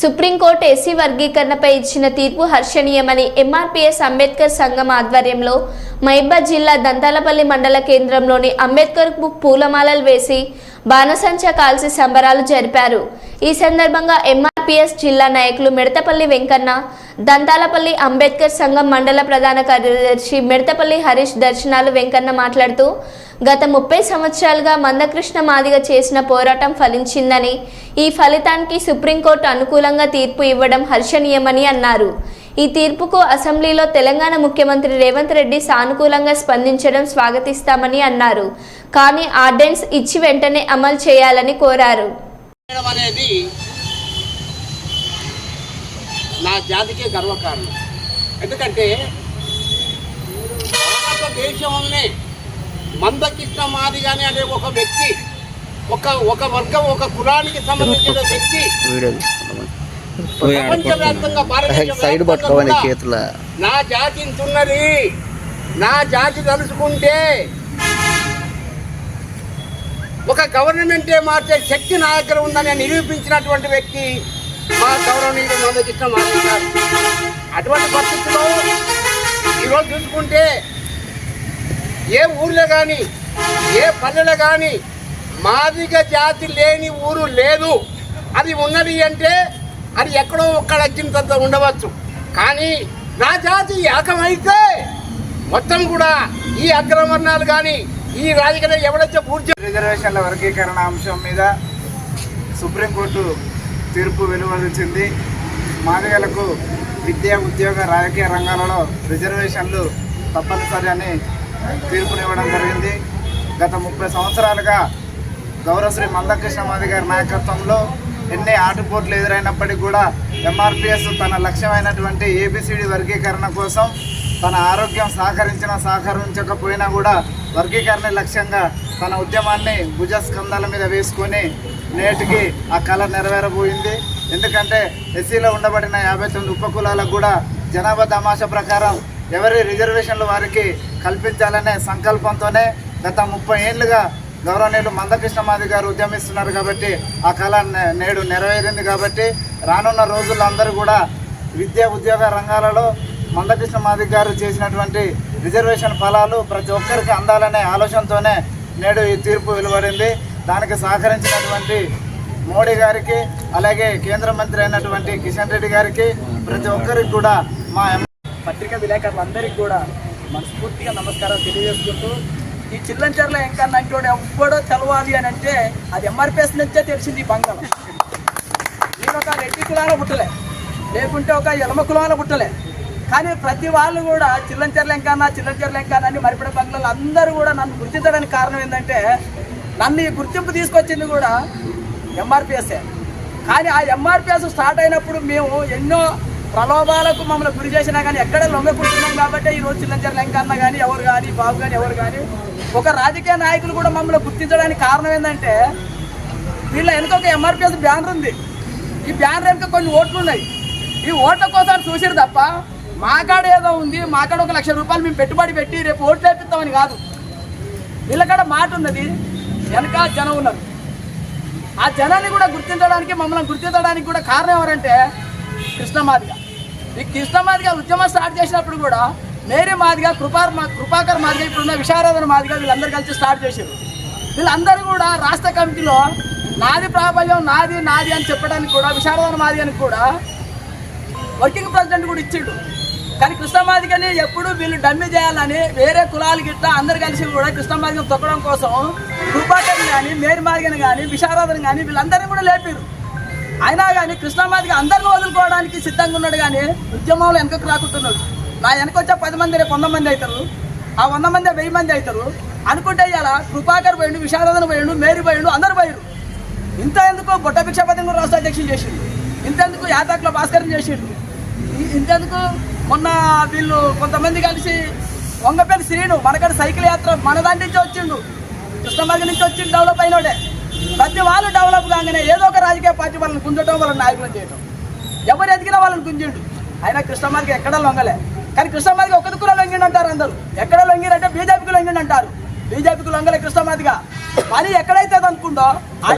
Supreme court SC వర్గీకరణపై ఇచ్చిన తీర్పు హర్షణీయమని MRPS Ambedkar సంఘం ఆధ్వర్యంలో మహిబాద్ జిల్లా దంతాలపల్లి మండల కేంద్రంలోని అంబేద్కర్ పూలమాలలు వేసి బాణసంచా కాల్చి సంబరాలు జరిపారు. ఈ సందర్భంగా ఎంఆర్పీఎస్ జిల్లా నాయకులు మిడతపల్లి వెంకన్న దంతాలపల్లి అంబేద్కర్ సంఘం మండల ప్రధాన కార్యదర్శి మిడతపల్లి హరీష్ దర్శనాలు వెంకన్న మాట్లాడుతూ గత ముప్పై సంవత్సరాలుగా మందకృష్ణ మాదిగ చేసిన పోరాటం ఫలించిందని ఈ ఫలితానికి సుప్రీంకోర్టు అనుకూలంగా తీర్పు ఇవ్వడం హర్షణీయమని అన్నారు. ఈ తీర్పుకు అసెంబ్లీలో తెలంగాణ ముఖ్యమంత్రి రేవంత్ రెడ్డి సానుకూలంగా స్పందించడం స్వాగతిస్తామని అన్నారు. కానీ ఆర్డెన్స్ ఇచ్చి వెంటనే అమలు చేయాలని కోరారు. అనేది నా జాతికే గర్వకారణం. ఎందుకంటే భారతదేశంలోనే మందకృష్ణ మాదిగానే అనే ఒక వ్యక్తి ఒక ఒక వర్గం ఒక కులానికి సంబంధించిన వ్యక్తి ప్రపంచవ్యాప్తంగా నా జాతి ఇంతున్నది. నా జాతి తలుచుకుంటే ఒక గవర్నమెంటే మార్చే శక్తి నా దగ్గర ఉందని నిరూపించినటువంటి వ్యక్తి మా గౌరవనీయుడు మందకృష్ణ మాధవ్ అటువంటి పరిస్థితుల్లో ఈరోజు చూసుకుంటే ఏ ఊర్లో కానీ ఏ పల్లెలో కానీ మాదిగ జాతి లేని ఊరు లేదు. అది ఉన్నది అంటే అది ఎక్కడో ఒక్కడ అగ్గింతంత ఉండవచ్చు. కానీ నా జాతి ఏకమైతే మొత్తం కూడా ఈ అగ్రవర్ణాలు కానీ ఈ రాజకీయ ఎవడొచ్చే పూర్తి రిజర్వేషన్ల వర్గీకరణ అంశం మీద సుప్రీంకోర్టు తీర్పు వెలువరించింది. మాదిగలకు విద్య ఉద్యోగ రాజకీయ రంగాలలో రిజర్వేషన్లు తప్పనిసరి అని తీర్పునివ్వడం జరిగింది. గత ముప్పై సంవత్సరాలుగా గౌరవశ్రీ మందకృష్ణ మాది గారి నాయకత్వంలో ఎన్ని ఆటుపోట్లు ఎదురైనప్పటికీ కూడా ఎంఆర్పిఎస్ తన లక్ష్యమైనటువంటి ఏబిసిడి వర్గీకరణ కోసం తన ఆరోగ్యం సహకరించిన సహకరించకపోయినా కూడా వర్గీకరణ లక్ష్యంగా తన ఉద్యమాన్ని భుజస్కంధాల మీద వేసుకొని నేటికి ఆ కళ నెరవేరబోయింది. ఎందుకంటే ఎస్సీలో ఉండబడిన యాభై తొమ్మిది ఉపకులాలకు కూడా జనాభా తమాషా ప్రకారం ఎవరి రిజర్వేషన్లు వారికి కల్పించాలనే సంకల్పంతోనే గత ముప్పై ఏళ్ళుగా గౌరవనీయులు మందకృష్ణ మాది గారు ఉద్యమిస్తున్నారు కాబట్టి ఆ కళ నేడు నెరవేరింది కాబట్టి రానున్న రోజుల్లో అందరూ కూడా విద్య ఉద్యోగ రంగాలలో మందకృష్ణ మాదిక్ గారు చేసినటువంటి రిజర్వేషన్ ఫలాలు ప్రతి ఒక్కరికి అందాలనే ఆలోచనతోనే నేడు ఈ తీర్పు వెలువడింది. దానికి సహకరించినటువంటి మోడీ గారికి అలాగే కేంద్ర మంత్రి అయినటువంటి కిషన్ రెడ్డి గారికి ప్రతి ఒక్కరికి కూడా మా ఎం- పత్రికా విలేకరులందరికీ కూడా మనస్ఫూర్తిగా నమస్కారం తెలియజేసుకుంటూ ఈ చిల్లంచర్ల ఎంకన్నా అంటోడు ఎవ్వడో తెలవాలి అని అంటే అది ఎంఆర్పిఎస్ నుంచే తెలిసింది ఈ బంగారం. నేను ఒక రెడ్డి కులాల పుట్టలే. లేకుంటే ఒక ఎలమ కులాల పుట్టలే. కానీ ప్రతి వాళ్ళు కూడా చిల్లంచర్ల ఎంకన్నా అని మరిపడ బంగ్లాలు అందరూ కూడా నన్ను గుర్తించడానికి కారణం ఏంటంటే నన్ను ఈ గుర్తింపు తీసుకొచ్చింది కూడా ఎంఆర్పిఎస్ఏ కానీ ఆ ఎంఆర్పిఎస్ స్టార్ట్ అయినప్పుడు మేము ఎన్నో ప్రలోభాలకు మమ్మల్ని గురి చేసినా కానీ ఎక్కడ లొంగకుంటున్నాం కాబట్టి ఈ రోజు చిల్లంచర్ కానీ ఎవరు కానీ బాబు కానీ ఎవరు కానీ ఒక రాజకీయ నాయకులు కూడా మమ్మల్ని గుర్తించడానికి కారణం ఏంటంటే వీళ్ళ వెనుక ఒక ఎంఆర్పిఎస్ బ్యానర్ ఉంది. ఈ బ్యానర్ వెనుక కొన్ని ఓట్లు ఉన్నాయి. ఈ ఓట్ల కోసం చూసిరు తప్ప మాకాడ ఏదో ఉంది మాకాడ ఒక లక్ష రూపాయలు మేము పెట్టుబడి పెట్టి రేపు ఓట్లు వేపిస్తామని కాదు. వీళ్ళ మాట ఉన్నది వెనక జనం ఉన్నారు ఆ జనాన్ని కూడా గుర్తించడానికి మమ్మల్ని గుర్తించడానికి కూడా కారణం ఎవరంటే కృష్ణమాదిగ. ఈ కృష్ణమాదిగ ఉద్యమం స్టార్ట్ చేసినప్పుడు కూడా మేరీ మాదిగ కృపార్ కృపాకర్ మాదిగ ఇప్పుడున్న విశారదన మాదిగ వీళ్ళందరూ కలిసి స్టార్ట్ చేశారు. వీళ్ళందరూ కూడా రాష్ట్ర కమిటీలో నాది ప్రాబల్యం నాది నాది అని చెప్పడానికి కూడా విశారదన మాదిగ అని కూడా వర్కింగ్ ప్రెసిడెంట్ కూడా ఇచ్చిండు. కానీ కృష్ణమాదిగని ఎప్పుడు వీళ్ళు డమ్మి చేయాలని వేరే కులాలు గిట్ట అందరు కలిసి కూడా కృష్ణమాదికం తొక్కడం కోసం కృపాకర్ని కానీ మేరుమాదిగని కానీ విశారదని కానీ వీళ్ళందరినీ కూడా లేపారు అయినా కానీ కృష్ణమాదిక అందరిని వదులుకోవడానికి సిద్ధంగా ఉన్నాడు కానీ ఉద్యమంలో వెనకకు రాకుంటున్నాడు. నా వెనక వచ్చే పది మంది రేపు వంద మంది అవుతారు. ఆ వంద మంది వెయ్యి మంది అవుతారు. అనుకుంటే ఇలా కృపాకర్ పోయిండు విశారదన పోయిండు మేరీ పోయిండు అందరు పోయారు ఇంత ఎందుకు బొట్ట భిక్షాపతి రాష్ట్ర అధ్యక్షులు చేసిండు? ఇంతెందుకు యాతాకులో భాస్కరం చేసిండు? ఇంతెందుకు మొన్న వీళ్ళు కొంతమంది కలిసి వంగపేట శ్రీను మనకడ సైకిల్ యాత్ర మన దాని నుంచి వచ్చిండు. కృష్ణమర్గ నుంచి వచ్చిండు డెవలప్ అయినోడే. ప్రతి వాళ్ళు డెవలప్ కాగానే ఏదో ఒక రాజకీయ పార్టీ వాళ్ళని గుంజటం వాళ్ళని నాయకులను చేయటం. ఎవరు ఎదిగినా వాళ్ళని గుంజిండు. అయినా కృష్ణమార్గ ఎక్కడ లొంగలే. కానీ కృష్ణమార్గ ఒకటి కూడా లొంగిండు అంటారు అందరూ. ఎక్కడ లొంగిరంటే బీజేపీకి లొంగిండు అంటారు బీజేపీకి లొంగలే కృష్ణమాదిగా పని ఎక్కడైతే అది అనుకుందో